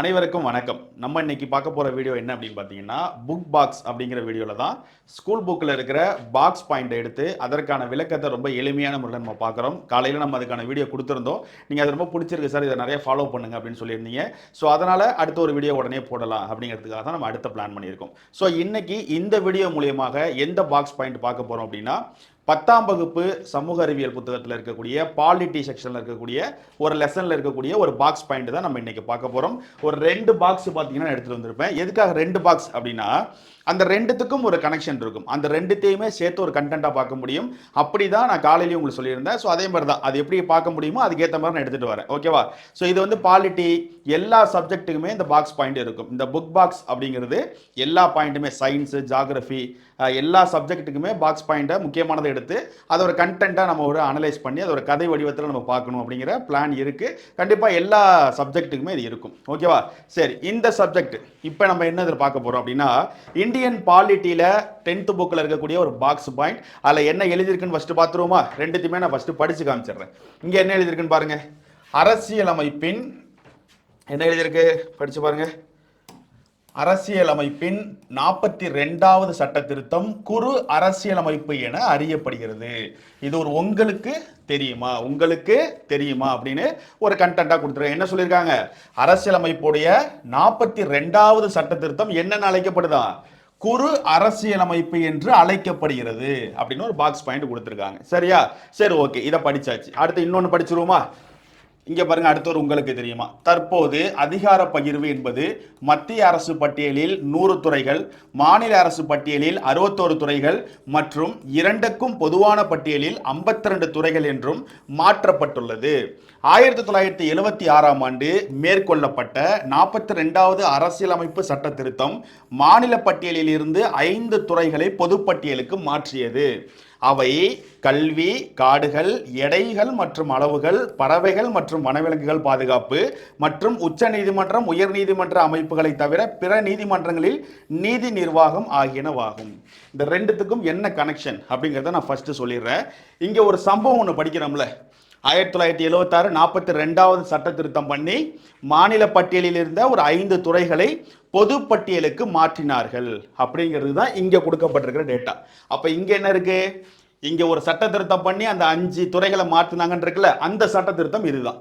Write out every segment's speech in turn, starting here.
அனைவருக்கும் வணக்கம். நம்ம இன்னைக்கு பார்க்க போற வீடியோ என்ன அப்படின்னு பார்த்தீங்கன்னா புக் பாக்ஸ் அப்படிங்கிற வீடியோவில் தான் ஸ்கூல் புக்கில் இருக்கிற பாக்ஸ் பாயிண்ட் எடுத்து அதற்கான விளக்கத்தை ரொம்ப எளிமையான முறையில் நம்ம பார்க்குறோம். காலையில் நம்ம அதுக்கான வீடியோ கொடுத்துருந்தோம். நீங்கள் அது ரொம்ப பிடிச்சிருக்கு சார் இதை நிறைய ஃபாலோ பண்ணுங்க அப்படின்னு சொல்லியிருந்தீங்க. ஸோ அதனால் அடுத்த ஒரு வீடியோ உடனே போடலாம் அப்படிங்கிறதுக்காக தான் நம்ம அடுத்த பிளான் பண்ணியிருக்கோம். ஸோ இன்னைக்கு இந்த வீடியோ மூலியமாக எந்த பாக்ஸ் பாயிண்ட் பார்க்க போகிறோம் அப்படின்னா பத்தாம் வகுப்பு சமூக அறிவியல் புத்தகத்தில் இருக்கக்கூடிய பாலிட்டி செக்ஷனில் இருக்கக்கூடிய ஒரு லெசனில் இருக்கக்கூடிய ஒரு பாக்ஸ் பாயிண்ட் தான் நம்ம இன்னைக்கு பார்க்க போகிறோம் ஒரு ரெண்டு பாக்ஸ் பார்த்தீங்கன்னா எடுத்துகிட்டு வந்திருப்பேன். எதுக்காக ரெண்டு பாக்ஸ் அப்படின்னா அந்த ரெண்டுத்துக்கும் ஒரு கனெக்ஷன் இருக்கும். அந்த ரெண்டுத்தையுமே சேர்த்து ஒரு கண்டென்ட்டாக பார்க்க முடியும். அப்படி தான் நான் காலையிலேயும் உங்களுக்கு சொல்லியிருந்தேன். ஸோ அதே மாதிரி தான் அது எப்படி பார்க்க முடியுமோ அதுக்கேற்ற மாதிரி நான் எடுத்துகிட்டு வரேன். ஓகேவா ஸோ இது வந்து பாலிட்டி எல்லா சப்ஜெக்ட்டுக்குமே இந்த பாக்ஸ் பாயிண்ட் இருக்கும். இந்த புக் பாக்ஸ் அப்படிங்கிறது எல்லா பாயிண்ட்டுமே சயின்ஸு ஜாகிரஃபி எல்லா சப்ஜெக்ட்டுக்குமே பாக்ஸ் பாயிண்ட்டை முக்கியமானதை எடுத்து அதை ஒரு கண்டென்ட்டாக நம்ம ஒரு அனலைஸ் பண்ணி அதை ஒரு கதை வடிவத்தில் நம்ம பார்க்கணும் அப்படிங்கிற பிளான் இருக்குது கண்டிப்பாக எல்லா சப்ஜெக்ட்டுக்குமே இது இருக்கும். ஓகேவா சரி இந்த சப்ஜெக்ட் இப்போ நம்ம என்ன இதில் பார்க்க போகிறோம் அப்படின்னா இந்தியன் பாலிட்டியில் டென்த்து புக்கில் இருக்கக்கூடிய ஒரு பாக்ஸ் பாயிண்ட் அதில் என்ன எழுதியிருக்குன்னு ஃபஸ்ட்டு பார்த்துருவோமா? ரெண்டுத்தையுமே நான் ஃபஸ்ட்டு படித்து காமிச்சிடுறேன். இங்கே என்ன எழுதியிருக்குன்னு பாருங்கள் அரசியலமைப்பின் என்ன எழுதியிருக்கு? படித்து பாருங்கள் அரசியலமைப்பின் நாற்பத்தி ரெண்டாவது சட்ட திருத்தம் குறு அரசியலமைப்பு என அறியப்படுகிறது. இது ஒரு உங்களுக்கு தெரியுமா? உங்களுக்கு தெரியுமா? அப்படின்னு ஒரு கண்டென்ட்டாக கொடுத்துருக்காங்க என்ன சொல்லியிருக்காங்க? அரசியலமைப்புடைய நாற்பத்தி ரெண்டாவது சட்ட திருத்தம் என்னென்ன அழைக்கப்படுதா? குறு அரசியலமைப்பு என்று அழைக்கப்படுகிறது அப்படின்னு ஒரு பாக்ஸ் பாயிண்ட் கொடுத்துருக்காங்க. சரியா? சரி ஓகே இதை படிச்சாச்சு. அடுத்து இன்னொன்று படிச்சிருவோமா? இங்கே பாருங்க அடுத்தவர் உங்களுக்கு தெரியுமா? தற்போது அதிகார பகிர்வு என்பது மத்திய அரசு பட்டியலில் நூறு துறைகள் மாநில அரசு பட்டியலில் அறுபத்தோரு துறைகள் மற்றும் இரண்டுக்கும் பொதுவான பட்டியலில் 52 துறைகள் என்றும் மாற்றப்பட்டுள்ளது. ஆயிரத்தி தொள்ளாயிரத்தி எழுவத்தி ஆறாம் ஆண்டு மேற்கொள்ளப்பட்ட நாற்பத்தி ரெண்டாவது அரசியலமைப்பு சட்ட திருத்தம் மாநில பட்டியலில் இருந்து ஐந்து துறைகளை பொதுப்பட்டியலுக்கு மாற்றியது. அவை கல்வி காடுகள் எடைகள் மற்றும் அளவுகள் பறவைகள் மற்றும் வனவிலங்குகள் பாதுகாப்பு மற்றும் உச்ச நீதிமன்றம் உயர் நீதிமன்ற அமைப்புகளை தவிர பிற நீதிமன்றங்களில் நீதி நிர்வாகம் ஆகியனவாகும். இந்த ரெண்டுத்துக்கும் என்ன கனெக்ஷன் அப்படிங்கிறத நான் ஃபஸ்ட்டு சொல்லிடுறேன். இங்கே ஒரு சம்பவம் ஒன்று படிக்கிறோம்ல. ஆயிரத்தி தொள்ளாயிரத்தி எழுபத்தாறு நாற்பத்தி ரெண்டாவது சட்ட திருத்தம் பண்ணி மாநில பட்டியலில் இருந்த ஒரு ஐந்து துறைகளை பொது பட்டியலுக்கு மாற்றினார்கள். அப்படிங்கிறது தான் இங்கே கொடுக்கப்பட்டிருக்கிற டேட்டா அப்போ இங்கே என்ன இருக்குது இங்கே ஒரு சட்ட திருத்தம் பண்ணி அந்த அஞ்சு துறைகளை மாற்றினாங்கன்னு இருக்குல்ல அந்த சட்ட திருத்தம் இதுதான்.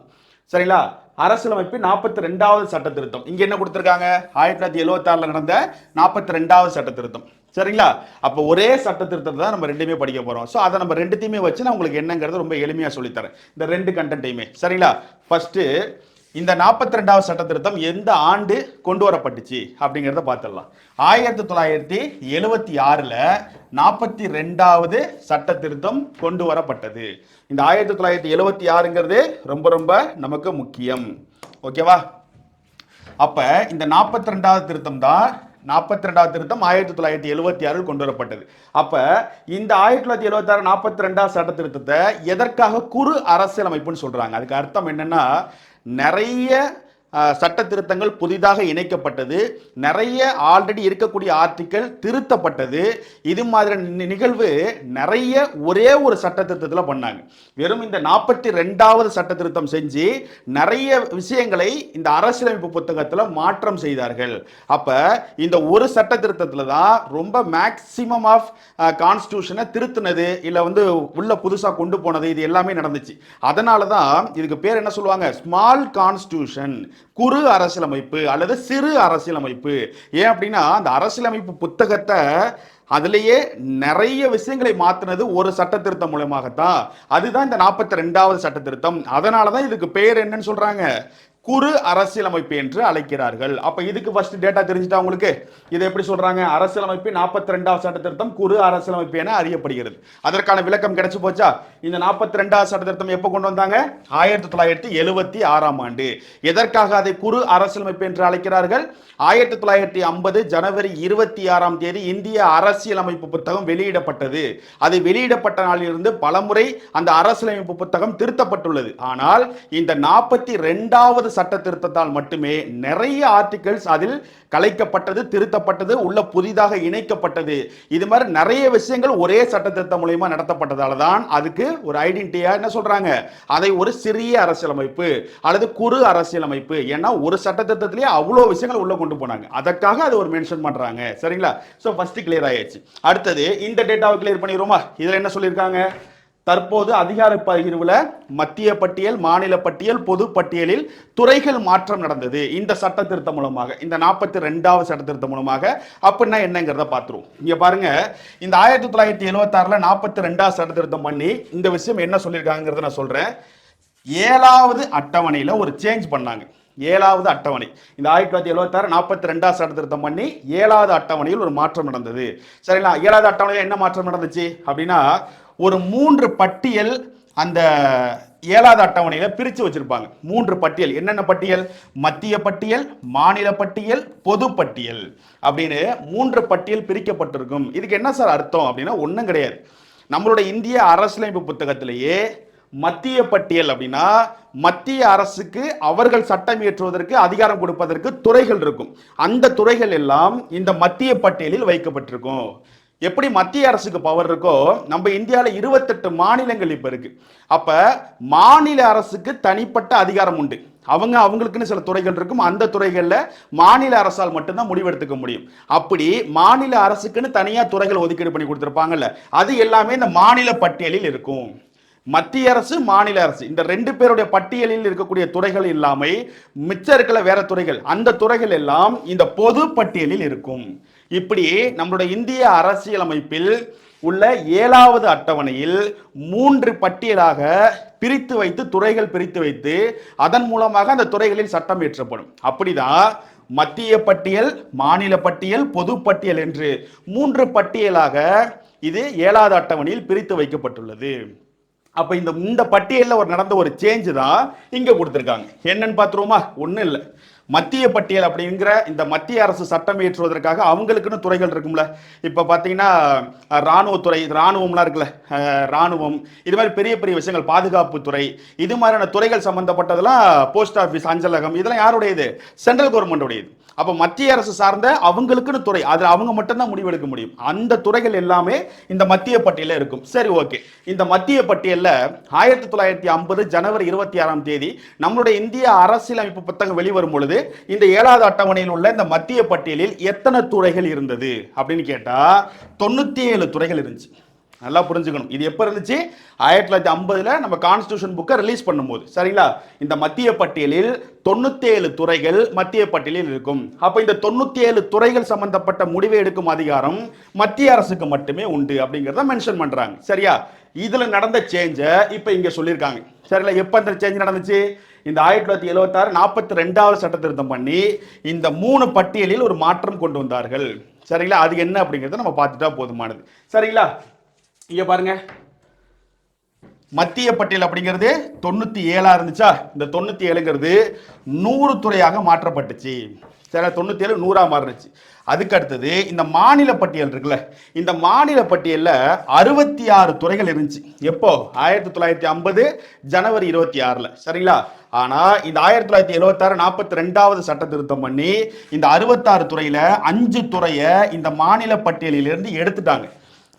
சரிங்களா? அரசியலமைப்பு நாற்பத்தி ரெண்டாவது சட்ட திருத்தம் இங்கே என்ன கொடுத்துருக்காங்க? ஆயிரத்தி தொள்ளாயிரத்தி எழுபத்தாறில் நடந்த நாற்பத்தி ரெண்டாவது சட்ட திருத்தம் சரிங்களா? அப்போ ஒரே சட்ட திருத்தத்தை தான் நம்ம ரெண்டுமே படிக்க போகிறோம் ஸோ அதை நம்ம ரெண்டுத்தையுமே வச்சு நான் உங்களுக்கு என்னங்கிறது ரொம்ப எளிமையாக சொல்லித்தரேன். இந்த ரெண்டு கண்டென்ட்டையுமே சரிங்களா? ஃபஸ்ட்டு இந்த நாற்பத்தி ரெண்டாவது சட்ட திருத்தம் எந்த ஆண்டு கொண்டு வரப்பட்டுச்சு அப்படிங்கிறத பார்த்துடலாம். ஆயிரத்தி தொள்ளாயிரத்தி எழுவத்தி ஆறில் நாற்பத்தி ரெண்டாவது சட்ட திருத்தம் கொண்டு வரப்பட்டது இந்த ஆயிரத்தி தொள்ளாயிரத்தி எழுவத்தி ஆறுங்கிறது ரொம்ப ரொம்ப நமக்கு முக்கியம். ஓகேவா? அப்போ இந்த நாற்பத்தி ரெண்டாவது திருத்தம் தான் நாற்பத்தி ரெண்டாவது திருத்தம் ஆயிரத்தி தொள்ளாயிரத்தி எழுபத்தி ஆறில் கொண்டு வரப்பட்டது அப்போ இந்த ஆயிரத்தி தொள்ளாயிரத்தி எழுபத்தாறு நாற்பத்தி ரெண்டாவது சட்ட திருத்தத்தை எதற்காக குறு அரசியலமைப்புன்னு சொல்கிறாங்க அதுக்கு அர்த்தம் என்னென்னா நிறைய சட்ட திருத்தங்கள் புதிதாக இணைக்கப்பட்டது. நிறைய ஆல்ரெடி இருக்கக்கூடிய ஆர்டிக்கல் திருத்தப்பட்டது. இது மாதிரி நிகழ்வு நிறைய ஒரே ஒரு சட்ட திருத்தத்தில் பண்ணாங்க. வெறும் இந்த நாற்பத்தி ரெண்டாவது சட்ட திருத்தம் செஞ்சு நிறைய விஷயங்களை இந்த அரசியலமைப்பு புத்தகத்தில் மாற்றம் செய்தார்கள். அப்போ இந்த ஒரு சட்ட திருத்தத்தில் தான் ரொம்ப மேக்சிமம் ஆஃப் கான்ஸ்டியூஷனை திருத்தினது இல்லை வந்து உள்ள புதுசாக கொண்டு போனது இது எல்லாமே நடந்துச்சு. அதனால தான் இதுக்கு பேர் என்ன சொல்லுவாங்க? ஸ்மால் கான்ஸ்டியூஷன் குறு அரசியலமைப்பு அல்லது சிறு அரசியலமைப்பு. ஏன் அப்படின்னா அந்த அரசியலமைப்பு புத்தகத்தை அதுலேயே நிறைய விஷயங்களை மாற்றினது ஒரு சட்ட திருத்தம் மூலமாகத்தான். அதுதான் இந்த நாற்பத்தி ரெண்டாவது சட்ட திருத்தம் அதனால தான் இதுக்கு பேர் என்னன்னு சொல்றாங்க. குறு அரசியலமைப்பு என்று அழைக்கிறார்கள். அப்ப இதுக்கு ஃபர்ஸ்ட் டேட்டா தெரிஞ்சுட்டா உங்களுக்கு? இதை எப்படி சொல்றாங்க? அரசியலமைப்பு நாற்பத்தி ரெண்டாவது சட்ட திருத்தம் குறு அரசியலமைப்பு என அறியப்படுகிறது. அதற்கான விளக்கம் கிடைச்சு போச்சா? இந்த நாற்பத்தி ரெண்டாவது சட்ட திருத்தம் எப்போ கொண்டு வந்தாங்க? ஆயிரத்தி தொள்ளாயிரத்தி எழுபத்தி ஆறாம் ஆண்டு. எதற்காக அதை குறு அரசியலமைப்பு என்று அழைக்கிறார்கள்? ஆயிரத்தி தொள்ளாயிரத்தி ஐம்பது ஜனவரி இருபத்தி ஆறாம் தேதி இந்திய அரசியலமைப்பு புத்தகம் வெளியிடப்பட்டது. அது வெளியிடப்பட்ட நாளிலிருந்து பலமுறை அந்த அரசியலமைப்பு புத்தகம் திருத்தப்பட்டுள்ளது. ஆனால் இந்த நாற்பத்தி ரெண்டாவது சட்ட திருத்தத்தால் மட்டுமே நிறைய ஆர்டிகல்ஸ் அதில் கலைக்கப்பட்டது திருத்தப்பட்டது உள்ள புதிதாக இணைக்கப்பட்டது. இது மாதிரி நிறைய விஷயங்கள் ஒரே சட்ட திருத்தம் மூலயமா நடத்தப்பட்டதால தான் அதுக்கு ஒரு ஐடென்டிட்டியா என்ன சொல்றாங்க? அதை ஒரு சிறிய அரசியலமைப்பு அல்லது குறு அரசியலமைப்பு. ஏன்னா ஒரு சட்ட திருத்தத்திலேயே அவ்வளோ விஷயங்கள் உள்ள கொண்டு போனாங்க. அதற்காக அது ஒரு மென்ஷன் பண்றாங்க. சரிங்களா? ஸோ ஃபர்ஸ்ட் கிளியர் ஆயிடுச்சு. அடுத்தது இந்த டேட்டாவை கிளியர் பண்ணிடுவோமா? இதில் என்ன சொல்லியிருக்காங்க? தற்போது அதிகார பகிர்வுல மத்திய பட்டியல் மாநில பட்டியல் பொது பட்டியலில் துறைகள் மாற்றம் நடந்தது. இந்த சட்ட திருத்தம் மூலமாக இந்த நாற்பத்தி ரெண்டாவது சட்ட திருத்தம் மூலமாக. அப்படின்னா என்னங்கிறத பார்த்துருவோம். இங்க பாருங்க இந்த ஆயிரத்தி தொள்ளாயிரத்தி எழுபத்தாறுல நாற்பத்தி ரெண்டாவது சட்ட திருத்தம் பண்ணி இந்த விஷயம் என்ன சொல்லியிருக்காங்கிறத நான் சொல்றேன். ஏழாவது அட்டவணையில ஒரு சேஞ்ச் பண்ணாங்க. ஏழாவது அட்டவணை. இந்த ஆயிரத்தி தொள்ளாயிரத்தி எழுபத்தாறு நாற்பத்தி ரெண்டாவது சட்ட திருத்தம் பண்ணி ஏழாவது அட்டவணையில் ஒரு மாற்றம் நடந்தது. சரிங்களா? ஏழாவது அட்டவணையில் என்ன மாற்றம் நடந்துச்சு? அப்படின்னா ஒரு மூன்று பட்டியல் அந்த ஏழாவது அட்டவணையில் பிரித்து வச்சிருப்பாங்க. மூன்று பட்டியல். என்னென்ன பட்டியல்? மத்திய பட்டியல் மாநில பட்டியல் பொது பட்டியல் அப்படின்னு மூன்று பட்டியல் பிரிக்கப்பட்டிருக்கும். இதுக்கு என்ன சார் அர்த்தம் அப்படின்னா ஒன்றும் கிடையாது. நம்மளுடைய இந்திய அரசியலமைப்பு புத்தகத்திலேயே மத்திய பட்டியல் அப்படின்னா மத்திய அரசுக்கு அவர்கள் சட்டம் இயற்றுவதற்கு அதிகாரம் கொடுப்பதற்கு துறைகள் இருக்கும். அந்த துறைகள் எல்லாம் இந்த மத்திய பட்டியலில் வைக்கப்பட்டிருக்கும். எப்படி மத்திய அரசுக்கு பவர் இருக்கோ நம்ம இந்தியாவில் இருபத்தெட்டு மாநிலங்கள் இப்போ இருக்கு. அப்போ மாநில அரசுக்கு தனிப்பட்ட அதிகாரம் உண்டு. அவங்க அவங்களுக்குன்னு சில துறைகள் இருக்கும். அந்த துறைகளில் மாநில அரசால் மட்டும்தான் முடிவெடுத்துக்க முடியும். அப்படி மாநில அரசுக்குன்னு தனியாக துறைகள் ஒதுக்கீடு பண்ணி கொடுத்துருப்பாங்கல்ல அது எல்லாமே இந்த மாநில பட்டியலில் இருக்கும். மத்திய அரசு மாநில அரசு. இந்த ரெண்டு பேருடைய பட்டியலில் இருக்கக்கூடிய துறைகள் இல்லாமல் மிச்சம் இருக்கல வேற துறைகள். அந்த துறைகள் எல்லாம் இந்த பொது பட்டியலில் இருக்கும். இப்படி நம்மளுடைய இந்திய அரசியலமைப்பில் உள்ள ஏழாவது அட்டவணையில் மூன்று பட்டியலாக பிரித்து வைத்து துறைகள் பிரித்து வைத்து அதன் மூலமாக அந்த துறைகளில் சட்டம் இயற்றப்படும். அப்படிதான் மத்திய பட்டியல் மாநில பட்டியல் பொது பட்டியல் என்று மூன்று பட்டியலாக இது ஏழாவது அட்டவணையில் பிரித்து வைக்கப்பட்டுள்ளது. அப்ப இந்த இந்த பட்டியலில் ஒரு நடந்த ஒரு சேஞ்சு தான் இங்க கொடுத்துருக்காங்க. என்னன்னு பார்த்துருவோமா? ஒன்றும் இல்லை. மத்திய பட்டியல் அப்படிங்கிற இந்த மத்திய அரசு சட்டம் இயற்றுவதற்காக அவங்களுக்குன்னு துறைகள் இருக்கும்ல. இப்போ பார்த்தீங்கன்னா இராணுவத்துறை ராணுவத்துறை ராணுவம்லாம் இருக்குல்ல. இராணுவம் ராணுவம் இது மாதிரி பெரிய பெரிய விஷயங்கள் பாதுகாப்பு துறை இது மாதிரியான துறைகள் சம்பந்தப்பட்டதெல்லாம் போஸ்ட் ஆஃபீஸ் அஞ்சலகம் இதெல்லாம் யாருடையது? சென்ட்ரல் கவர்மெண்ட் உடையது. அப்போ மத்திய அரசு சார்ந்த அவங்களுக்குன்னு துறை அதில் அவங்க மட்டும்தான் முடிவெடுக்க முடியும். அந்த துறைகள் எல்லாமே இந்த மத்திய பட்டியலில் இருக்கும். சரி ஓகே. இந்த மத்திய பட்டியலில் ஆயிரத்தி தொள்ளாயிரத்தி ஐம்பது ஜனவரி இருபத்தி ஆறாம் தேதி நம்மளுடைய இந்திய அரசியலமைப்பு புத்தகம் வெளிவரும் பொழுது இந்த ஏழாவது அட்டவணையில் உள்ள இந்த மத்திய பட்டியலில் எத்தனை துறைகள் இருந்தது அப்படின்னு கேட்டா தொண்ணூத்தி ஏழு துறைகள் இருந்துச்சு. நல்லா புரிஞ்சுக்கணும். இது எப்போ இருந்துச்சு? ஆயிரத்தி தொள்ளாயிரத்தி ஐம்பதில் நம்ம கான்ஸ்டியூஷன் புக்கை ரிலீஸ் பண்ணும்போது. சரிங்களா? இந்த மத்திய பட்டியலில் தொண்ணூத்தேழு துறைகள் மத்திய பட்டியலில் இருக்கும். அப்போ இந்த தொண்ணூத்தேழு துறைகள் சம்பந்தப்பட்ட முடிவை எடுக்கும் அதிகாரம் மத்திய அரசுக்கு மட்டுமே உண்டு அப்படிங்கிறத மென்ஷன் பண்ணுறாங்க சரியா? இதில் நடந்த சேஞ்சை இப்போ இங்கே சொல்லியிருக்காங்க. சரிங்களா? எப்போ அந்த சேஞ்ச் நடந்துச்சு? இந்த ஆயிரத்தி தொள்ளாயிரத்தி எழுபத்தாறு நாற்பத்தி ரெண்டாவது சட்ட திருத்தம் பண்ணி இந்த மூணு பட்டியலில் ஒரு மாற்றம் கொண்டு வந்தார்கள். சரிங்களா? அது என்ன அப்படிங்கிறத நம்ம பார்த்துட்டா போதுமானது. சரிங்களா? இங்க பாருங்க. மத்திய பட்டியல் அப்படிங்கிறது தொண்ணூத்தி ஏழா இருந்துச்சா? இந்த தொண்ணூத்தி ஏழுங்கிறது நூறு துறையாக மாற்றப்பட்டுச்சு. சில தொண்ணூத்தி ஏழு நூறா மாறுனுச்சு அதுக்கு அடுத்தது இந்த மாநில பட்டியல் இருக்குல்ல இந்த மாநில பட்டியலில் அறுபத்தி ஆறு துறைகள் இருந்துச்சு. எப்போ? ஆயிரத்தி தொள்ளாயிரத்தி ஐம்பது ஜனவரி இருபத்தி ஆறில் சரிங்களா? ஆனால் இந்த ஆயிரத்தி தொள்ளாயிரத்தி எழுபத்தாறு நாற்பத்தி ரெண்டாவது சட்ட திருத்தம் பண்ணி இந்த அறுபத்தாறு துறையில் அஞ்சு துறையை இந்த மாநில பட்டியலிலிருந்து எடுத்துட்டாங்க.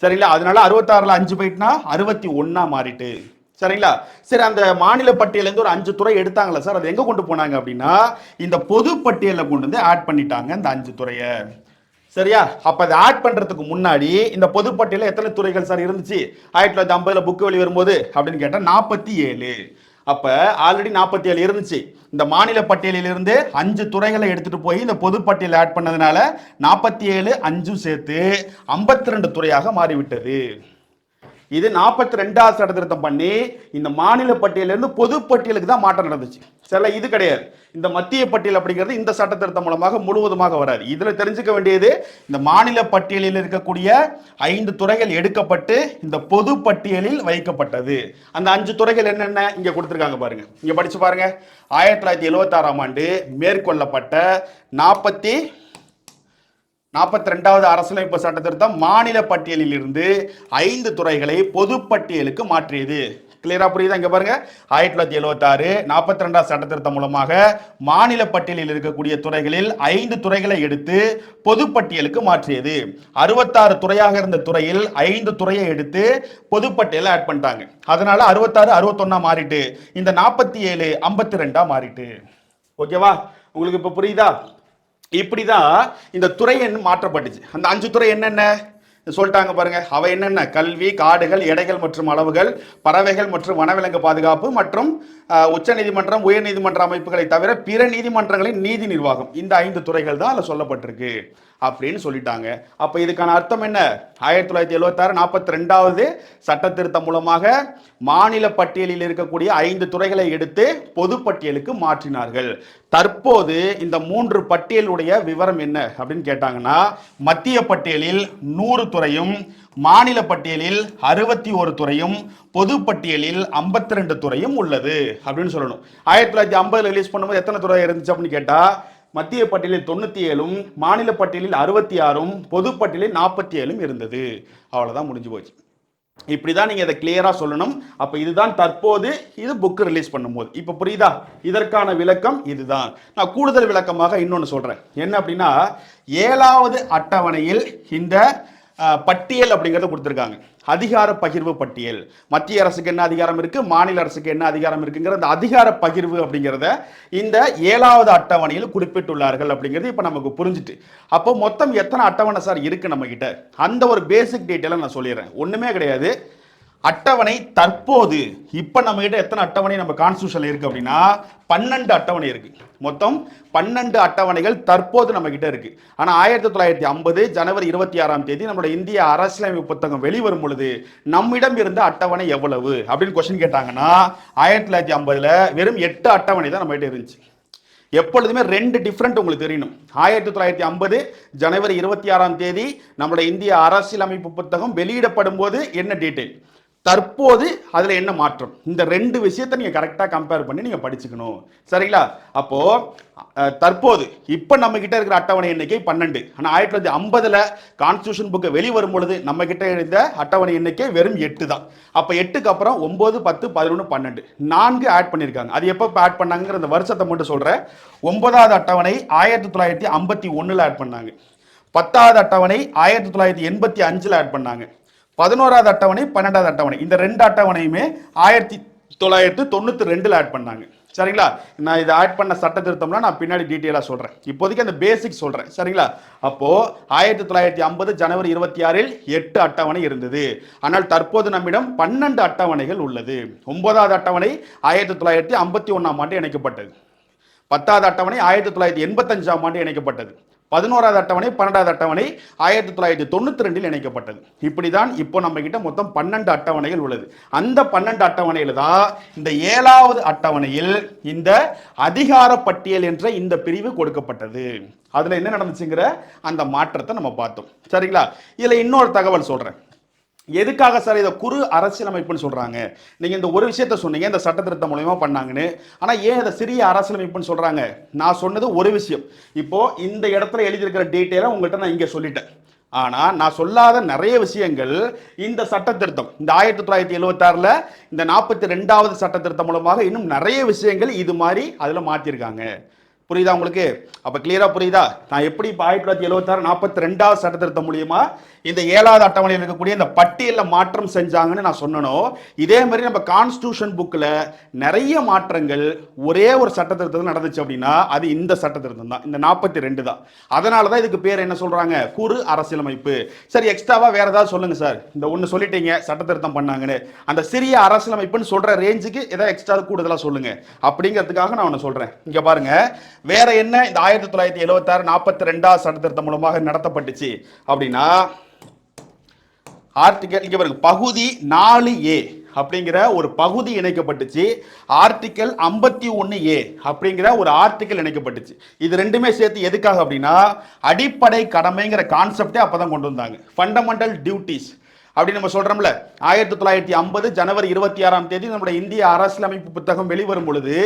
சரிங்களா? அதனால அறுபத்தாறுல அஞ்சு போயிட்டுனா அறுபத்தி ஒன்றா மாறிட்டு. சரிங்களா? சரி அந்த மாநில பட்டியலேருந்து ஒரு அஞ்சு துறை எடுத்தாங்களா சார்? அது எங்க கொண்டு போனாங்க அப்படின்னா இந்த பொது பட்டியலில் கொண்டு வந்து ஆட் பண்ணிட்டாங்க இந்த அஞ்சு துறையை. சரியா? அப்போ அதை ஆட் பண்ணுறதுக்கு முன்னாடி இந்த பொதுப்பட்டியலில் எத்தனை துறைகள் சார் இருந்துச்சு? ஆயிரத்தி தொள்ளாயிரத்தி ஐம்பதில் புக்கு வெளி வரும்போது அப்படின்னு கேட்டால் நாற்பத்தி ஏழு. அப்ப ஆல்ரெடி நாற்பத்தி ஏழு இருந்துச்சு. இந்த மாநில பட்டியலிலிருந்து அஞ்சு துறைகளை எடுத்துட்டு போய் இந்த பொது பட்டியல் ஆட் பண்ணதுனால நாற்பத்தி ஏழு அஞ்சும் சேர்த்து ஐம்பத்தி ரெண்டு துறையாக மாறிவிட்டது. இது நாற்பத்தி ரெண்டாவது சட்ட திருத்தம் பண்ணி இந்த மாநில பட்டியலிருந்து பொது பட்டியலுக்கு தான் மாற்றம் நடந்துச்சு. சில இது கிடையாது. இந்த மத்திய பட்டியல் அப்படிங்கிறது இந்த சட்ட திருத்தம் மூலமாக முழுவதுமாக வராது. இதில் தெரிஞ்சுக்க வேண்டியது இந்த மாநில பட்டியலில் இருக்கக்கூடிய ஐந்து துறைகள் எடுக்கப்பட்டு இந்த பொது பட்டியலில் வைக்கப்பட்டது. அந்த அஞ்சு துறைகள் என்னென்ன? இங்கே கொடுத்துருக்காங்க பாருங்க. இங்கே படிச்சு பாருங்க. ஆயிரத்தி தொள்ளாயிரத்தி எழுபத்தாறாம் ஆண்டு மேற்கொள்ளப்பட்ட நாற்பத்தி நாற்பத்தி ரெண்டாவது அரசியலமைப்பு சட்ட திருத்தம் மாநில பட்டியலில் இருந்து ஐந்து துறைகளை பொது பட்டியலுக்கு மாற்றியது. கிளியரா புரியுதா இங்க பாருங்க? ஆயிரத்தி தொள்ளாயிரத்தி எழுபத்தாறு நாற்பத்தி ரெண்டாம் சட்ட திருத்தம் மூலமாக மாநில பட்டியலில் இருக்கக்கூடிய துறைகளில் ஐந்து துறைகளை எடுத்து பொதுப்பட்டியலுக்கு மாற்றியது. அறுபத்தாறு துறையாக இருந்த துறையில் ஐந்து துறையை எடுத்து பொதுப்பட்டியலை ஆட் பண்ணிட்டாங்க. அதனால அறுபத்தாறு அறுபத்தொன்னா மாறிட்டு இந்த நாற்பத்தி ஏழு ஐம்பத்தி ரெண்டா மாறிட்டு. ஓகேவா உங்களுக்கு இப்ப புரியுதா? இப்படி தான் இந்த துறை எண் மாற்றப்பட்டுச்சு. அந்த அஞ்சு துறை என்னென்ன? சொல்லிட்டாங்க பாருங்க. அவை என்னென்ன? கல்வி காடுகள் எடைகள் மற்றும் அளவுகள் பறவைகள் மற்றும் வனவிலங்கு பாதுகாப்பு மற்றும் உச்சநீதிமன்றம் உயர்நீதிமன்ற அமைப்புகளை தவிர பிற நீதிமன்றங்களின் நீதி நிர்வாகம். இந்த ஐந்து துறைகள் தான் அதில் சொல்லப்பட்டிருக்கு. அப்படின்னு சொல்லிட்டாங்க. அப்போ இதுக்கான அர்த்தம் என்ன? ஆயிரத்தி தொள்ளாயிரத்தி எழுபத்தாறு நாற்பத்தி ரெண்டாவது சட்ட திருத்தம் மூலமாக மாநில பட்டியலில் இருக்கக்கூடிய ஐந்து துறைகளை எடுத்து பொதுப்பட்டியலுக்கு மாற்றினார்கள். தற்போது இந்த மூன்று பட்டியலுடைய விவரம் என்ன அப்படின்னு கேட்டாங்கன்னா மத்திய பட்டியலில் நூறு துறையும் மாநில பட்டியலில் அறுபத்தி ஒரு துறையும் பொது பட்டியலில் ஐம்பத்தி ரெண்டு துறையும் உள்ளது அப்படின்னு சொல்லணும். ஆயிரத்தி தொள்ளாயிரத்தி ஐம்பதுல ரிலீஸ் பண்ணும்போது எத்தனை துறை இருந்துச்சு அப்படின்னு கேட்டால் மத்திய பட்டியலில் தொண்ணூற்றி ஏழும் மாநில பட்டியலில் அறுபத்தி ஆறும் பொது பட்டியலில் நாற்பத்தி ஏழும் இருந்தது. அவ்வளோதான் முடிஞ்சு போச்சு. இப்படிதான் நீங்கள் இதை கிளியராக சொல்லணும். அப்போ இதுதான் தற்போது இது புக்கு ரிலீஸ் பண்ணும்போது. இப்போ புரியுதா? இதற்கான விளக்கம் இதுதான். நான் கூடுதல் விளக்கமாக இன்னொன்று சொல்கிறேன் என்ன அப்படின்னா ஏழாவது அட்டவணையில் இந்த பட்டியல் அப்படிங்கிறத கொடுத்துருக்காங்க. அதிகார பகிர்வு பட்டியல். மத்திய அரசுக்கு என்ன அதிகாரம் இருக்கு? மாநில அரசுக்கு என்ன அதிகாரம் இருக்குங்கிற அந்த அதிகார பகிர்வு அப்படிங்கிறத இந்த ஏழாவது அட்டவணையில் குறிப்பிட்டுள்ளார்கள் அப்படிங்கிறது இப்போ நமக்கு புரிஞ்சுட்டு. அப்போ மொத்தம் எத்தனை அட்டவணை சார் இருக்கு நம்ம கிட்ட? அந்த ஒரு பேசிக் டீட்டெயிலாக நான் சொல்லிடுறேன். ஒன்றுமே கிடையாது. அட்டவணை தற்போது. இப்போ நம்ம கிட்ட எத்தனை அட்டவணை நம்ம கான்ஸ்டியூஷன்ல இருக்கு அப்படின்னா பன்னெண்டு அட்டவணை இருக்கு. மொத்தம் பன்னெண்டு அட்டவணைகள் தற்போது நம்ம கிட்ட இருக்கு. ஆனா ஆயிரத்தி தொள்ளாயிரத்தி ஐம்பது ஜனவரி இருபத்தி ஆறாம் தேதி நம்மளோட இந்திய அரசியலமைப்பு புத்தகம் வெளிவரும் பொழுது நம்மிடம் இருந்த அட்டவணை எவ்வளவு? அப்படின்னு கொஸ்டின் கேட்டாங்கன்னா ஆயிரத்தி தொள்ளாயிரத்தி ஐம்பதுல வெறும் எட்டு அட்டவணை தான் நம்ம கிட்ட இருந்துச்சு. எப்பொழுதுமே ரெண்டு டிஃப்ரெண்ட் உங்களுக்கு தெரியணும். ஆயிரத்தி தொள்ளாயிரத்தி ஐம்பது ஜனவரி இருபத்தி ஆறாம் தேதி நம்மளோட இந்திய அரசியலமைப்பு புத்தகம் வெளியிடப்படும் போது என்ன டீட்டெயில் தற்போது அதில் என்ன மாற்றம்? இந்த ரெண்டு விஷயத்தை நீங்கள் கரெக்டாக கம்பேர் பண்ணி நீங்கள் படிச்சுக்கணும். சரிங்களா? அப்போது தற்போது இப்போ நம்ம இருக்கிற அட்டவணை எண்ணிக்கை பன்னெண்டு. ஆனால் ஆயிரத்தி தொள்ளாயிரத்தி ஐம்பதில் கான்ஸ்டியூஷன் புக்கு வெளிவரும் பொழுது நம்ம இருந்த அட்டவணை எண்ணிக்கை வெறும் எட்டு தான். அப்போ எட்டுக்கு அப்புறம் ஒம்பது பத்து பதினொன்று பன்னெண்டு. நான்கு ஆட் பண்ணியிருக்காங்க. அது எப்போ ஆட் பண்ணாங்கிற அந்த வருஷத்தை மட்டும் சொல்கிறேன் ஒன்பதாவது அட்டவணை ஆயிரத்தி தொள்ளாயிரத்தி ஐம்பத்தி ஒன்றில் ஆட் பண்ணாங்க. பத்தாவது அட்டவணை ஆயிரத்தி தொள்ளாயிரத்தி எண்பத்தி அஞ்சில் ஆட் பண்ணாங்க. பதினோராவது அட்டவணை பன்னெண்டாவது அட்டவணை. இந்த ரெண்டு அட்டவணையுமே ஆயிரத்தி தொள்ளாயிரத்தி தொண்ணூத்தி ரெண்டுல ஆட் பண்ணாங்க. சரிங்களா? நான் இதை ஆட் பண்ண சட்ட திருத்தம்லாம் நான் பின்னாடி டீட்டெயிலாக சொல்கிறேன் இப்போதைக்கு அந்த பேசிக் சொல்கிறேன் சரிங்களா? அப்போது ஆயிரத்தி தொள்ளாயிரத்தி ஐம்பது ஜனவரி இருபத்தி ஆறில் எட்டு அட்டவணை இருந்தது. ஆனால் தற்போது நம்மிடம் பன்னெண்டு அட்டவணைகள் உள்ளது. ஒன்பதாவது அட்டவணை ஆயிரத்தி தொள்ளாயிரத்தி ஐம்பத்தி ஒன்றாம் ஆண்டு இணைக்கப்பட்டது. பத்தாவது அட்டவணை ஆயிரத்தி தொள்ளாயிரத்தி எண்பத்தஞ்சாம் ஆண்டு இணைக்கப்பட்டது. பதினோராவது அட்டவணை பன்னெண்டாவது அட்டவணை ஆயிரத்தி தொள்ளாயிரத்தி தொண்ணூத்தி ரெண்டில் இணைக்கப்பட்டது. இப்படி தான் இப்போ நம்ம கிட்ட மொத்தம் பன்னெண்டு அட்டவணைகள் உள்ளது. அந்த பன்னெண்டு அட்டவணையில் தான் இந்த ஏழாவது அட்டவணையில் இந்த அதிகார பட்டியல் என்ற இந்த பிரிவு கொடுக்கப்பட்டது. அதில் என்ன நடந்துச்சுங்கிற அந்த மாற்றத்தை நம்ம பார்த்தோம். சரிங்களா? இதில் இன்னொரு தகவல் சொல்கிறேன் எதுக்காக சார் இதை குறு அரசியலமைப்புன்னு சொல்கிறாங்க நீங்கள் இந்த ஒரு விஷயத்த சொன்னீங்க இந்த சட்ட திருத்தம் மூலயமா பண்ணாங்கன்னு. ஆனால் ஏன் இதை சிறிய அரசியலமைப்புன்னு சொல்கிறாங்க நான் சொன்னது ஒரு விஷயம். இப்போது இந்த இடத்துல எழுதியிருக்கிற டீட்டெயிலை உங்கள்கிட்ட நான் இங்கே சொல்லிட்டேன். ஆனால் நான் சொல்லாத நிறைய விஷயங்கள் இந்த சட்ட திருத்தம் இந்த ஆயிரத்தி தொள்ளாயிரத்தி எழுபத்தாறில் இந்த நாற்பத்தி ரெண்டாவது சட்ட திருத்தம் மூலமாக இன்னும் நிறைய விஷயங்கள் இது மாதிரி அதில் மாற்றிருக்காங்க புரியுதா உங்களுக்கு? அப்போ கிளியராக புரியுதா? நான் எப்படி இப்போ ஆயிரத்தி தொள்ளாயிரத்தி எழுபத்தாறு நாற்பத்தி ரெண்டாவது சட்ட திருத்தம் இந்த ஏழாவது அட்டவணையில் இருக்கக்கூடிய இந்த பட்டியலில் மாற்றம் செஞ்சாங்கன்னு நான் சொன்னனோ இதே மாதிரி நம்ம கான்ஸ்டியூஷன் புக்கில் நிறைய மாற்றங்கள் ஒரே ஒரு சட்ட திருத்தம் நடந்துச்சு அப்படின்னா அது இந்த சட்ட திருத்தம் தான். இந்த நாற்பத்தி ரெண்டு தான். அதனால தான் இதுக்கு பேர் என்ன சொல்கிறாங்க குறு அரசியலமைப்பு. சரி எக்ஸ்ட்ராவாக வேறு ஏதாவது சொல்லுங்கள் சார். இந்த ஒன்று சொல்லிட்டீங்க சட்ட திருத்தம் பண்ணாங்கன்னு. அந்த சிறிய அரசியலமைப்புன்னு சொல்கிற ரேஞ்சுக்கு ஏதாவது எக்ஸ்ட்ரா கூடுதலாக சொல்லுங்கள் அப்படிங்கிறதுக்காக நான் ஒன்று சொல்கிறேன் இங்கே பாருங்கள் வேற என்ன? இந்த ஆயிரத்தி தொள்ளாயிரத்தி எழுபத்தாறு நாற்பத்தி ரெண்டாவது சட்ட திருத்தம் மூலமாக நடத்தப்பட்டுச்சு அப்படின்னா ஆர்டிக்கல் இங்கே பாருங்க பகுதி நாலு ஏ அப்படிங்கிற ஒரு பகுதி இணைக்கப்பட்டுச்சு. ஆர்டிக்கல் ஐம்பத்தி ஒன்று ஏ அப்படிங்கிற ஒரு ஆர்டிக்கல் இணைக்கப்பட்டுச்சு. இது ரெண்டுமே சேர்த்து எதுக்காக அப்படின்னா அடிப்படை கடமைங்கிற கான்செப்டே அப்பதான் கொண்டு வந்தாங்க. ஃபண்டமெண்டல் டியூட்டிஸ் அப்படின்னு நம்ம சொல்றோம்ல. ஆயிரத்தி தொள்ளாயிரத்தி ஐம்பது ஜனவரி இருபத்தி ஆறாம் தேதி நம்முடைய இந்திய அரசியலமைப்பு புத்தகம் வெளிவரும் பொழுது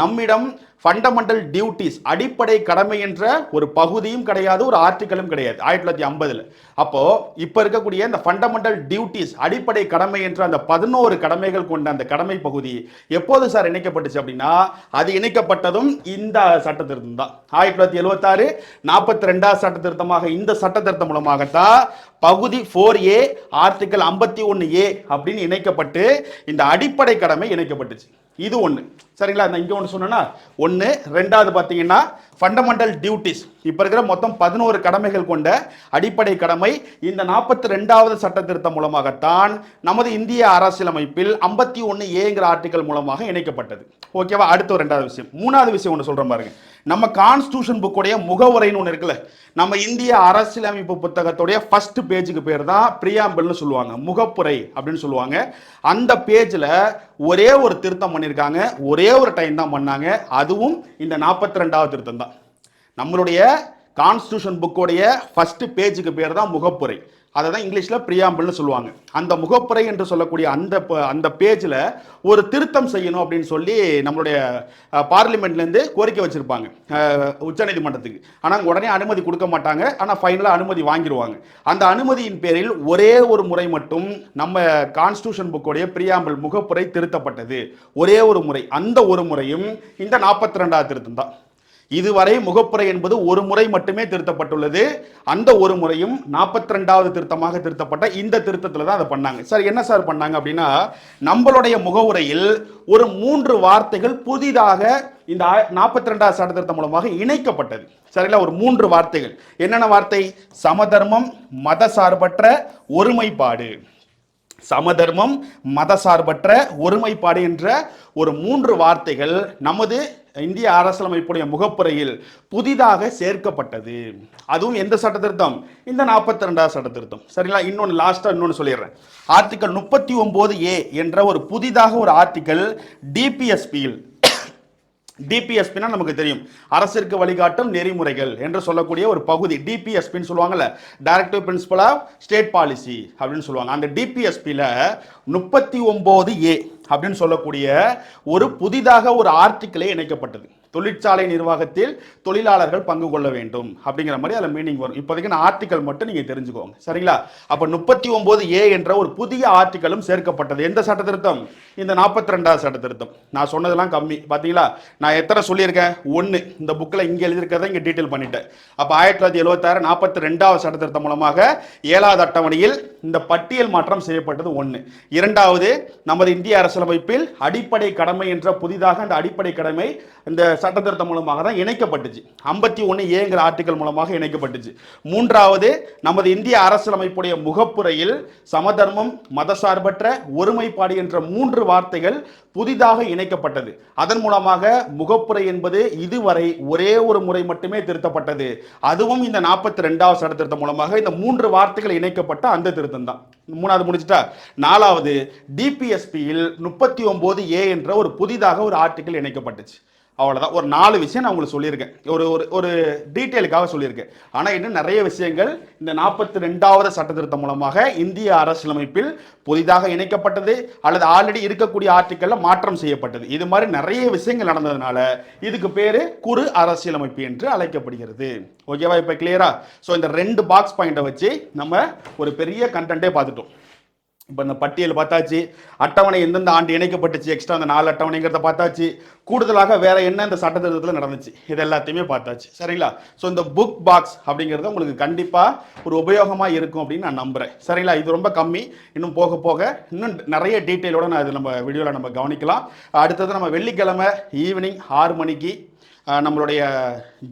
நம்மிடம் ஃபண்டமெண்டல் டியூட்டிஸ் அடிப்படை கடமை என்ற ஒரு பகுதியும் கிடையாது ஒரு ஆர்டிக்கலும் கிடையாது ஆயிரத்தி தொள்ளாயிரத்தி ஐம்பதுல. அப்போ இப்போ இருக்கக்கூடிய இந்த ஃபண்டமெண்டல் டியூட்டிஸ் அடிப்படை கடமை என்ற அந்த பதினோரு கடமைகள் கொண்ட அந்த கடமை பகுதி எப்போது சார் இணைக்கப்பட்டுச்சு அப்படின்னா அது இணைக்கப்பட்டதும் இந்த சட்ட திருத்தம் தான். ஆயிரத்தி தொள்ளாயிரத்தி எழுபத்தாறு நாற்பத்தி ரெண்டாவது சட்ட திருத்தமாக இந்த சட்ட திருத்தம் மூலமாகத்தான் பகுதி ஃபோர் ஏ ஆர்டிக்கல் ஐம்பத்தி ஒன்று ஏ அப்படின்னு இணைக்கப்பட்டு இந்த அடிப்படை கடமை இணைக்கப்பட்டுச்சு. இது ஒன்று சரிங்களா? நான் இங்கே ஒன்று சொன்னேன்னா ஒன்று ரெண்டாவது பார்த்தீங்கன்னா ஃபண்டமெண்டல் டியூட்டிஸ் இப்போ இருக்கிற மொத்தம் பதினோரு கடமைகள் கொண்ட அடிப்படை கடமை இந்த நாற்பத்தி ரெண்டாவது சட்ட திருத்தம் மூலமாகத்தான் நமது இந்திய அரசியலமைப்பில் ஐம்பத்தி ஒன்று ஏங்கிற ஆர்டிக்கல் மூலமாக இணைக்கப்பட்டது. ஓகேவா அடுத்த ஒரு ரெண்டாவது விஷயம். மூணாவது விஷயம் ஒன்று சொல்கிறேன் பாருங்க. நம்ம கான்ஸ்டியூஷன் புக்குடைய முகவுரைன்னு ஒன்று இருக்குல்ல. நம்ம இந்திய அரசியலமைப்பு புத்தகத்துடைய ஃபர்ஸ்ட் பேஜுக்கு பேர் தான் பிரியாம்பிள்னு சொல்லுவாங்க. முகப்புரை அப்படின்னு சொல்லுவாங்க. அந்த பேஜில் ஒரே ஒரு திருத்தம் பண்ணியிருக்காங்க ஒரே ஒரு டைம் தான் பண்ணாங்க. அதுவும் இந்த நாற்பத்தி ரெண்டாவது திருத்தம் தான். நம்மளுடைய கான்ஸ்டியூஷன் புக்கோடைய ஃபஸ்ட்டு பேஜுக்கு பேர் தான் முகப்புரை. அதை தான் இங்கிலீஷில் பிரியாம்பிள்னு சொல்லுவாங்க. அந்த முகப்புரை என்று சொல்லக்கூடிய அந்த ப- அந்த பேஜில் ஒரு திருத்தம் செய்யணும் அப்படின்னு சொல்லி நம்மளுடைய பார்லிமெண்ட்லேருந்து கோரிக்கை வச்சுருப்பாங்க. உச்சநீதிமன்றத்துக்கு ஆனால் உடனே அனுமதி கொடுக்க மாட்டாங்க. ஆனால் ஃபைனலாக அனுமதி வாங்கிடுவாங்க அந்த அனுமதியின் பேரில் ஒரே ஒரு முறை மட்டும் நம்ம கான்ஸ்டியூஷன் புக்கோடைய பிரியாம்பிள் முகப்புரை திருத்தப்பட்டது. ஒரே ஒரு முறை. அந்த ஒரு முறையும் இந்த நாற்பத்தி ரெண்டாவது திருத்தம் தான் இதுவரை முகப்புரை என்பது ஒரு முறை மட்டுமே திருத்தப்பட்டுள்ளது. அந்த ஒரு முறையும் நாற்பத்தி ரெண்டாவது திருத்தமாக திருத்தப்பட்ட இந்த திருத்தத்தில் தான் அதை பண்ணாங்க. சார் என்ன சார் பண்ணாங்க அப்படின்னா நம்மளுடைய முகவுரையில் ஒரு மூன்று வார்த்தைகள் புதிதாக இந்த நாற்பத்தி ரெண்டாவது சட்டத்திருத்தம் மூலமாக இணைக்கப்பட்டது. சரிங்களா? ஒரு மூன்று வார்த்தைகள். என்னென்ன வார்த்தை? சமதர்மம் மத சார்பற்ற ஒருமைப்பாடு. சமதர்மம் மதசார்பற்ற ஒருமைப்பாடு என்ற ஒரு மூன்று வார்த்தைகள் நமது இந்திய அரசியலமைப்புடைய முகப்புரையில் புதிதாக சேர்க்கப்பட்டது. அதுவும் எந்த சட்ட திருத்தம் இந்த நாற்பத்தி ரெண்டாவது சட்ட திருத்தம் சரிங்களா இன்னொன்று லாஸ்ட்டாக இன்னொன்று சொல்லிடுறேன். ஆர்டிக்கல் முப்பத்தி ஒம்பது ஏ என்ற ஒரு புதிதாக ஒரு ஆர்டிக்கல் டிபிஎஸ்பியில் டிபிஎஸ்பினா நமக்கு தெரியும். அரசிற்கு வழிகாட்டும் நெறிமுறைகள் என்று சொல்லக்கூடிய ஒரு பகுதி. டிபிஎஸ்பின்னு சொல்லுவாங்கல்ல directive principle of state policy அப்படின்னு சொல்லுவாங்க. அந்த டிபிஎஸ்பியில் முப்பத்தி ஒம்பது ஏ அப்படின்னு சொல்லக்கூடிய ஒரு புதிதாக ஒரு ஆர்டிக்கிளே இணைக்கப்பட்டது. தொழிற்சாலை நிர்வாகத்தில் தொழிலாளர்கள் பங்கு கொள்ள வேண்டும் அப்படிங்கிற மாதிரி அதில் மீனிங் வரும். இப்போதைக்கு நான் ஆர்டிக்கல் மட்டும் நீங்கள் தெரிஞ்சுக்கோங்க. சரிங்களா? அப்போ முப்பத்தி ஒம்பது ஏ என்ற ஒரு புதிய ஆர்டிக்கலும் சேர்க்கப்பட்டது. எந்த சட்ட திருத்தம்? இந்த நாற்பத்தி ரெண்டாவது சட்ட திருத்தம். நான் சொன்னதெல்லாம் கம்மி. பார்த்தீங்களா நான் எத்தனை சொல்லியிருக்கேன்? ஒன்று இந்த புக்கில் இங்கே எழுதியிருக்கிறத இங்கே டீட்டெயில் பண்ணிட்டேன். அப்போ ஆயிரத்தி தொள்ளாயிரத்தி எழுபத்தாறு நாற்பத்தி ரெண்டாவது சட்ட திருத்தம் மூலமாக ஏழாவது அட்டவணையில் இந்த பட்டியல் மாற்றம் செய்யப்பட்டது ஒன்று இரண்டாவது நமது இந்திய அரசியலமைப்பில் அடிப்படை கடமை என்ற புதிதாக அந்த அடிப்படை கடமை இந்த சட்ட திருத்தம் மூலமாக தான் இணைக்கப்பட்டுச்சு. ஐம்பத்தி ஒன்று ஏங்கிற ஆர்டிக்கல் மூலமாக இணைக்கப்பட்டுச்சு. மூன்றாவது நமது இந்திய அரசியலமைப்புடைய முகப்புரையில் சமதர்மம் மதசார்பற்ற ஒருமைப்பாடு என்ற மூன்று வார்த்தைகள் புதிதாக இணைக்கப்பட்டது. அதன் மூலமாக முகப்புரை என்பது இதுவரை ஒரே ஒரு முறை மட்டுமே திருத்தப்பட்டது. அதுவும் இந்த நாற்பத்தி ரெண்டாவது சட்ட திருத்தம் மூலமாக இந்த மூன்று வார்த்தைகள் இணைக்கப்பட்ட அந்த திருத்தம் தான் மூணாவது முடிச்சிட்டா நாலாவது டிபிஎஸ்பியில் முப்பத்தி ஒன்பது ஏ என்ற ஒரு புதிதாக ஒரு ஆர்டிக்கல் இணைக்கப்பட்டுச்சு. அவ்வளோதான் ஒரு நாலு விஷயம் நான் உங்களுக்கு சொல்லியிருக்கேன். ஒரு ஒரு ஒரு டீட்டெயிலுக்காக சொல்லியிருக்கேன். ஆனால் இன்னும் நிறைய விஷயங்கள் இந்த நாற்பத்தி ரெண்டாவது சட்ட திருத்தம் மூலமாக இந்திய அரசியலமைப்பில் புதிதாக இணைக்கப்பட்டது அல்லது ஆல்ரெடி இருக்கக்கூடிய ஆர்டிக்கலில் மாற்றம் செய்யப்பட்டது. இது மாதிரி நிறைய விஷயங்கள் நடந்ததுனால இதுக்கு பேர் குறு அரசியலமைப்பு என்று அழைக்கப்படுகிறது. ஓகேவா இப்போ கிளியரா ஸோ இந்த ரெண்டு பாக்ஸ் பாயிண்ட்டை வச்சு நம்ம ஒரு பெரிய கண்டென்ட்டே பார்த்துட்டோம். இப்போ இந்த பட்டியல் பார்த்தாச்சு. அட்டவணை எந்தெந்த ஆண்டு இணைக்கப்பட்டுச்சு எக்ஸ்ட்ரா அந்த நாலு அட்டவணைங்கிறத பார்த்தாச்சு. கூடுதலாக வேற என்ன இந்த சட்டத்திட்டத்தில் நடந்துச்சு? இது எல்லாத்தையுமே பார்த்தாச்சு. சரிங்களா? ஸோ இந்த புக் பாக்ஸ் அப்படிங்கிறது உங்களுக்கு கண்டிப்பாக ஒரு உபயோகமாக இருக்கும் அப்படின்னு நான் நம்புகிறேன் சரிங்களா? இது ரொம்ப கம்மி. இன்னும் போக போக இன்னும் நிறைய டீட்டெயிலோட நான் இது நம்ம வீடியோவில் நம்ம கவனிக்கலாம். அடுத்தது நம்ம வெள்ளிக்கிழமை ஈவினிங் ஆறு மணிக்கு நம்மளுடைய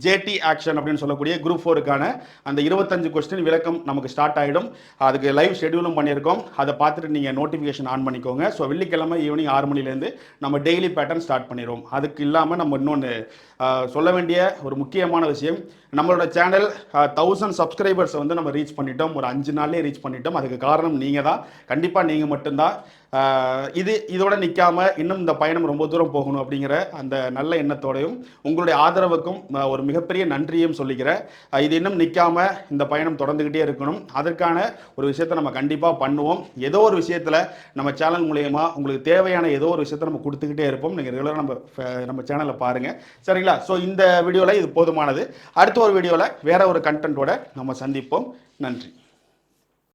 ஜேடி ஆக்ஷன் அப்படின்னு சொல்லக்கூடிய குரூப் ஃபோருக்கான அந்த இருபத்தஞ்சு கொஸ்டின் விளக்கம் நமக்கு ஸ்டார்ட் ஆகிடும் அதுக்கு லைவ் ஷெடியூலும் பண்ணியிருக்கோம். அதை பார்த்துட்டு நீங்கள் நோட்டிஃபிகேஷன் ஆன் பண்ணிக்கோங்க. ஸோ வெள்ளிக்கிழமை ஈவினிங் ஆறு மணிலேருந்து நம்ம டெய்லி பேட்டர்ன் ஸ்டார்ட் பண்ணிடுவோம் அதுக்கு இல்லாமல் நம்ம இன்னொன்று சொல்ல வேண்டிய ஒரு முக்கியமான விஷயம். நம்மளோட சேனல் தௌசண்ட் சப்ஸ்கிரைபர்ஸை வந்து நம்ம ரீச் பண்ணிட்டோம். ஒரு அஞ்சு நாள்லேயே ரீச் பண்ணிட்டோம். அதுக்கு காரணம் நீங்கள் தான் கண்டிப்பாக நீங்கள் மட்டும்தான். இது இதோட நிற்காம இன்னும் இந்த பயணம் ரொம்ப தூரம் போகணும் அப்படிங்கிற அந்த நல்ல எண்ணத்தோடையும் உங்களுடைய ஆதரவுக்கும் ஒரு மிகப்பெரிய நன்றியும் சொல்லிக்கிறேன். இது இன்னும் நிற்காம இந்த பயணம் தொடர்ந்துக்கிட்டே இருக்கணும். அதற்கான ஒரு விஷயத்தை நம்ம கண்டிப்பாக பண்ணுவோம். ஏதோ ஒரு விஷயத்தில் நம்ம சேனல் மூலயமா உங்களுக்கு தேவையான ஏதோ ஒரு விஷயத்தை நம்ம கொடுத்துக்கிட்டே இருப்போம். நீங்கள் ரெகுலராக நம்ம நம்ம சேனலை பாருங்கள் சரிங்களா? ஸோ இந்த வீடியோவில் இது போதுமானது. அடுத்த ஒரு வீடியோவில் வேற ஒரு கண்டென்ட்டோட நம்ம சந்திப்போம். நன்றி.